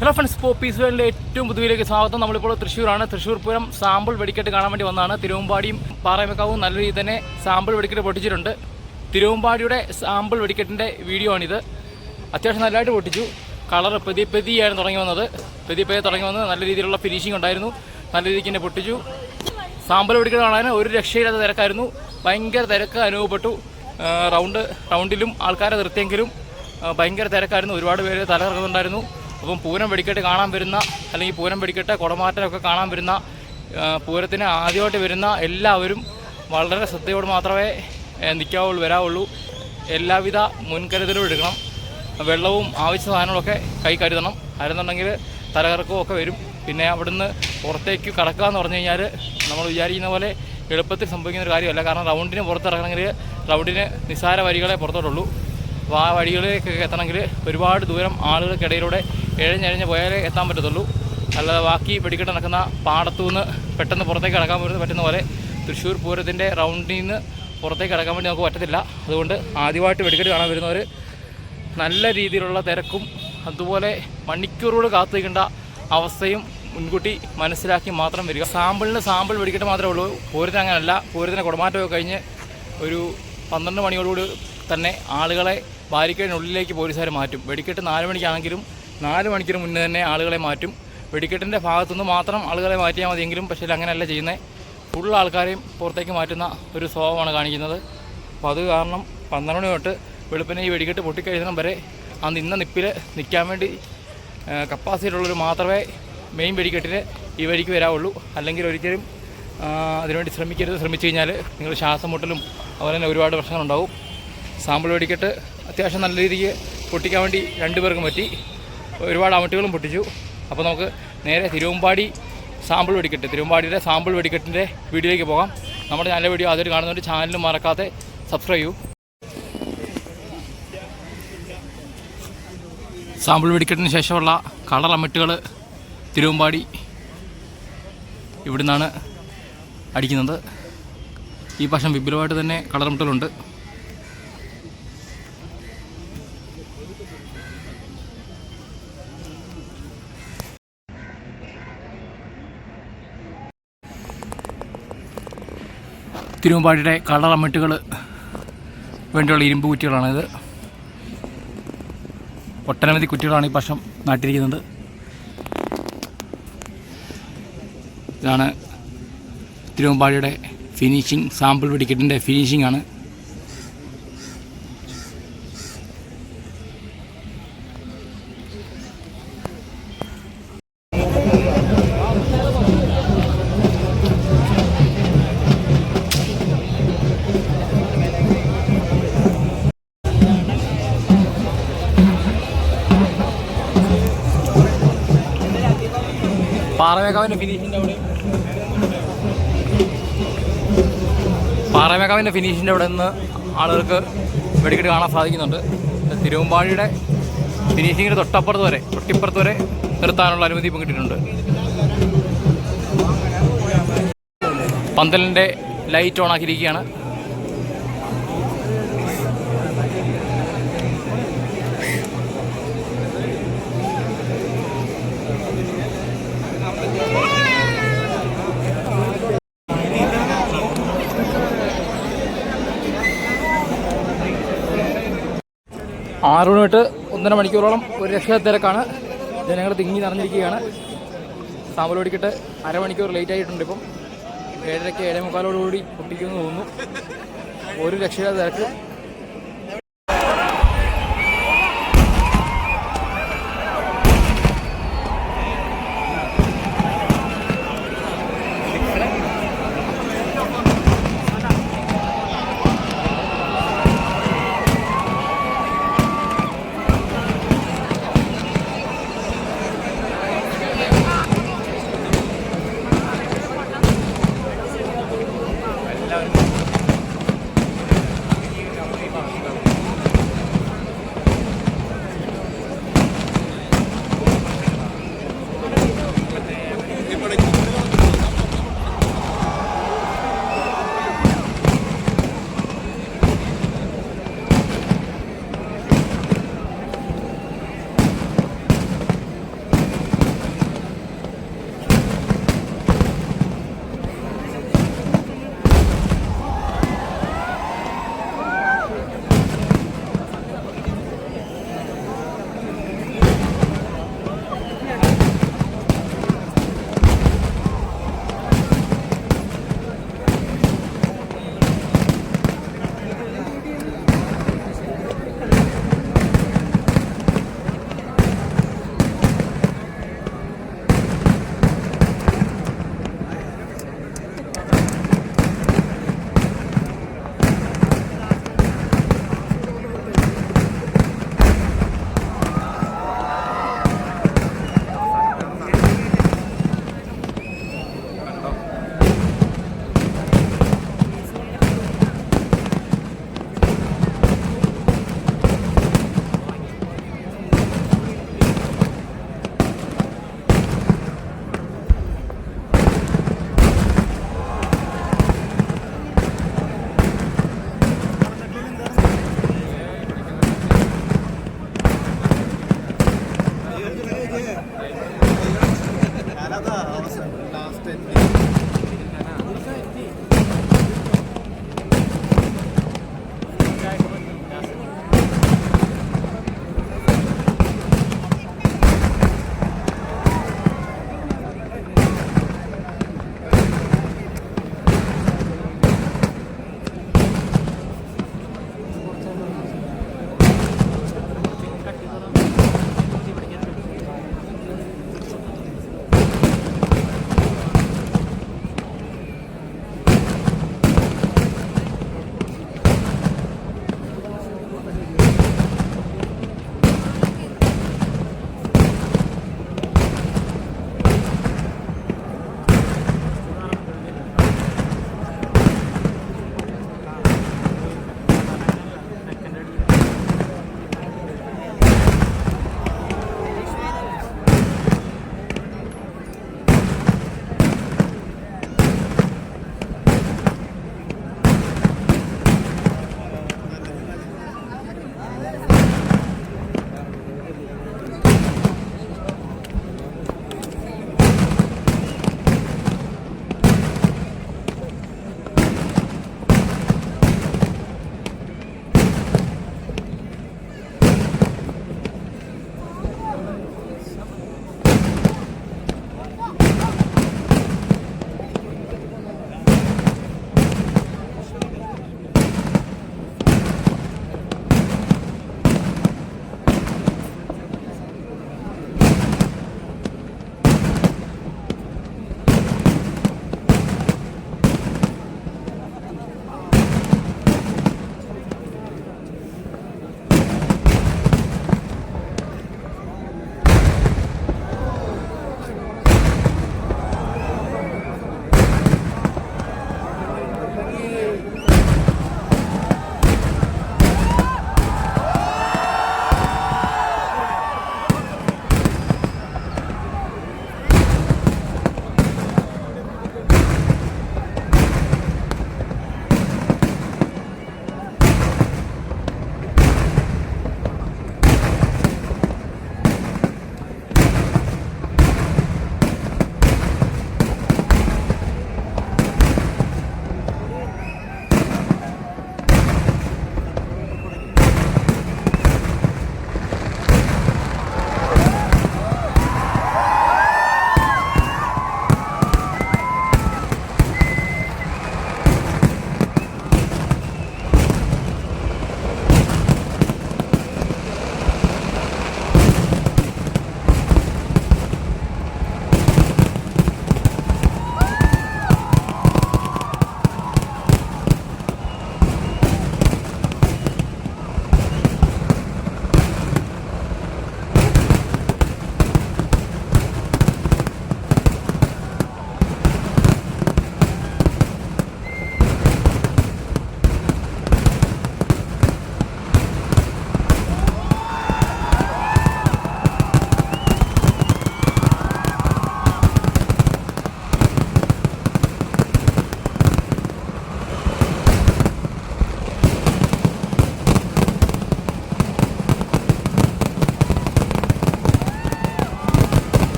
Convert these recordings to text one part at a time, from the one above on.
Hello friends Popees വേൾഡിലെ ഏറ്റവും പുതുവിലേക്ക് സ്വാഗതം. നമ്മളിപ്പോൾ തൃശ്ശൂരാണ്. തൃശ്ശൂർ പൂരം സാമ്പിൾ വെടിക്കെട്ട് കാണാൻ വേണ്ടി വന്നതാണ്. തിരുവമ്പാടിയും പാറമേക്കാവും നല്ല രീതിയിൽ തന്നെ സാമ്പിൾ വെടിക്കെട്ട് പൊട്ടിച്ചിട്ടുണ്ട്. തിരുവമ്പാടിയുടെ സാമ്പിൾ വെടിക്കെട്ടിന്റെ വീഡിയോ ആണിത്. അത്യാവശ്യം നല്ലതായിട്ട് പൊട്ടിച്ചു. കളർ പെതി പെതിയായിരുന്നു തുടങ്ങി വന്നത്. പെതി പെതി തുടങ്ങി വന്നത് നല്ല രീതിയിലുള്ള ഫിനിഷിംഗ് ഉണ്ടായിരുന്നു. നല്ല രീതിക്ക് തന്നെ പൊട്ടിച്ചു. സാമ്പിൾ വെടിക്കെട്ട് കാണാൻ ഒരു രക്ഷയില്ലാത്ത തിരക്കായിരുന്നു. ഭയങ്കര തിരക്ക് അനുഭവപ്പെട്ടു. റൗണ്ട് റൗണ്ടിലും ആൾക്കാരെ നിർത്തിയെങ്കിലും ഭയങ്കര തിരക്കായിരുന്നു. ഒരുപാട് പേര് തലകറങ്ങുന്നുണ്ടായിരുന്നു. അപ്പം പൂരം വെടിക്കെട്ട് കാണാൻ വരുന്ന അല്ലെങ്കിൽ പൂരം വെടിക്കെട്ട് കുടമാറ്റമൊക്കെ കാണാൻ വരുന്ന പൂരത്തിന് ആദ്യമായിട്ട് വരുന്ന എല്ലാവരും വളരെ ശ്രദ്ധയോട് മാത്രമേ നിൽക്കാവുള്ളൂ വരാവുള്ളൂ. എല്ലാവിധ മുൻകരുതലും എടുക്കണം. വെള്ളവും ആവശ്യ സാധനങ്ങളൊക്കെ കൈ കരുതണം. അല്ലെന്നുണ്ടെങ്കിൽ തലകറക്കവും ഒക്കെ വരും. പിന്നെ അവിടുന്ന് പുറത്തേക്ക് കടക്കുക എന്ന് പറഞ്ഞു കഴിഞ്ഞാൽ നമ്മൾ വിചാരിക്കുന്ന പോലെ എളുപ്പത്തിൽ സംഭവിക്കുന്ന ഒരു കാര്യമല്ല. കാരണം റൗണ്ടിന് പുറത്തിറങ്ങണമെങ്കിൽ റൗണ്ടിന് നിസ്സാര വരികളെ പുറത്തോട്ടുള്ളൂ. അപ്പോൾ ആ വഴികളിലേക്കൊക്കെ എത്തണമെങ്കിൽ ഒരുപാട് ദൂരം ആളുകൾക്കിടയിലൂടെ എഴഞ്ഞെഴഞ്ഞ് പോയാലേ എത്താൻ പറ്റത്തുള്ളൂ. അല്ലാതെ ബാക്കി വെടിക്കെട്ട് നടക്കുന്ന പാടത്തു നിന്ന് പെട്ടെന്ന് പുറത്തേക്ക് കടക്കാൻ പറ്റുന്ന പോലെ തൃശ്ശൂർ പൂരത്തിന്റെ റൗണ്ടിൽ നിന്ന് പുറത്തേക്ക് കടക്കാൻ വേണ്ടി നമുക്ക് പറ്റത്തില്ല. അതുകൊണ്ട് ആദ്യമായിട്ട് വെടിക്കെട്ട് കാണാൻ വരുന്നവർ നല്ല രീതിയിലുള്ള തിരക്കും അതുപോലെ മണിക്കൂറുകൾ കാത്തു നിൽക്കേണ്ട അവസ്ഥയും മുൻകൂട്ടി മനസ്സിലാക്കി മാത്രം വരിക. സാമ്പിളിന് സാമ്പിൾ വെടിക്കെട്ട് മാത്രമേ ഉള്ളൂ. പൂരത്തിന് അങ്ങനെയല്ല പൂരത്തിന് കുടമാറ്റമൊക്കെ കഴിഞ്ഞ് ഒരു പന്ത്രണ്ട് മണിയോടുകൂടി തന്നെ ആളുകളെ ബാരിക്കേഡിനുള്ളിലേക്ക് പോലീസുകാർ മാറ്റും. വെടിക്കെട്ട് നാല് മണിക്കാണെങ്കിലും നാല് മണിക്കൂർ മുന്നേ തന്നെ ആളുകളെ മാറ്റും. വെടിക്കെട്ടിന്റെ ഭാഗത്തുനിന്ന് മാത്രം ആളുകളെ മാറ്റിയാൽ മതിയെങ്കിലും പക്ഷേ അങ്ങനെയല്ല ചെയ്യുന്നത് ഫുൾ ആൾക്കാരെയും പുറത്തേക്ക് മാറ്റുന്ന ഒരു സ്വഭാവമാണ് കാണിക്കുന്നത്. അപ്പോൾ അത് കാരണം പന്ത്രണ്ട് മണി തൊട്ട് വെളുപ്പിനെ ഈ വെടിക്കെട്ട് പൊട്ടിക്കഴിഞ്ഞാൽ വരെ ആ നിന്ന നിപ്പിൽ നിൽക്കാൻ വേണ്ടി കപ്പാസിറ്റി ഉള്ളവർ മാത്രമേ മെയിൻ വെടിക്കെട്ടിന് ഈ വഴിക്ക് വരാവുള്ളൂ. അല്ലെങ്കിൽ ഒരിക്കലും അതിനുവേണ്ടി ശ്രമിക്കരുത്. ശ്രമിച്ചു കഴിഞ്ഞാൽ നിങ്ങൾ ശ്വാസം മുട്ടലും അതുപോലെ തന്നെ ഒരുപാട് പ്രശ്നങ്ങളുണ്ടാവും. സാമ്പിൾ വെടിക്കെട്ട് അത്യാവശ്യം നല്ല രീതിക്ക് പൊട്ടിക്കാൻ വേണ്ടി രണ്ടുപേർക്കും പറ്റി. ഒരുപാട് അമട്ടുകളും പൊട്ടിച്ചു. അപ്പോൾ നമുക്ക് നേരെ തിരുവമ്പാടി സാമ്പിൾ വെടിക്കെട്ട് തിരുവമ്പാടിയുടെ സാമ്പിൾ വെടിക്കെട്ടിന്റെ വീഡിയോയിലേക്ക് പോകാം. നമ്മുടെ നല്ല വീഡിയോ അതൊരു കാണുന്നവർ ചാനലും മറക്കാതെ സബ്സ്ക്രൈബ് ചെയ്യൂ. സാമ്പിൾ വെടിക്കെട്ടിന് ശേഷമുള്ള കളർ അമിട്ടുകൾ തിരുവമ്പാടി ഇവിടുന്നാണ് അടിക്കുന്നത്. ഈ പക്ഷം വിപുലമായിട്ട് തന്നെ കളർ അമിട്ടുകളുണ്ട് തിരുവമ്പാടിയുടെ കളർ അമിട്ടുകൾ വേണ്ടിയുള്ള ഇരുമ്പ് കുറ്റികളാണിത്. ഒട്ടനവധി കുറ്റികളാണ് ഈ പക്ഷം നാട്ടിരിക്കുന്നത്. ഇതാണ് തിരുവമ്പാടിയുടെ ഫിനിഷിംഗ് സാമ്പിൾ വെടിക്കെട്ടിന്റെ ഫിനിഷിംഗ് ആണ്. പാറമേക്കാവിന്റെ ഫിനിഷിന്റെ അവിടെ. പാറമേക്കാവിന്റെ ഫിനിഷിന്റെ അവിടെ നിന്ന് ആളുകൾക്ക് വെടിക്കെട്ട് കാണാൻ സാധിക്കുന്നുണ്ട്. തിരുവമ്പാടിയുടെ ഫിനിഷിങ്ങിന് തൊട്ടപ്പുറത്ത് വരെ തൊട്ടിപ്പുറത്ത് വരെ നിർത്താനുള്ള അനുമതി ഇപ്പം കിട്ടിയിട്ടുണ്ട്. പന്തലിന്റെ ലൈറ്റ് ഓൺ ആറ് മണി തൊട്ട് ഒന്നര മണിക്കൂറോളം ഒരു രക്ഷാ തിരക്കാണ് ജനങ്ങൾ തിങ്ങി നിറഞ്ഞിരിക്കുകയാണ്. സാമ്പലോടിക്കിട്ട് അരമണിക്കൂർ ലേറ്റ് ആയിട്ടുണ്ട് ഇപ്പം. ഏഴരയ്ക്ക് ഏഴേ മുക്കാലോടുകൂടി പൊട്ടിക്കുമെന്ന് തോന്നുന്നു. ഒരു രക്ഷാ തിരക്ക്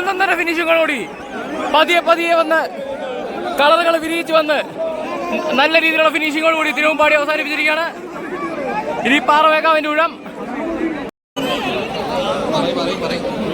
ഒന്നൊന്നര ഫിനിഷിങ്ങോടി പതിയെ പതിയെ വന്ന് കളറുകൾ വിരിയിച്ച് വന്ന് നല്ല രീതിയിലുള്ള ഫിനിഷിങ്ങോടുകൂടി തിരുവമ്പാടി അവസാനിപ്പിച്ചിരിക്കുകയാണ് ഇനി പാറവേക്കാവിന്റെ ഊഴം Aquí.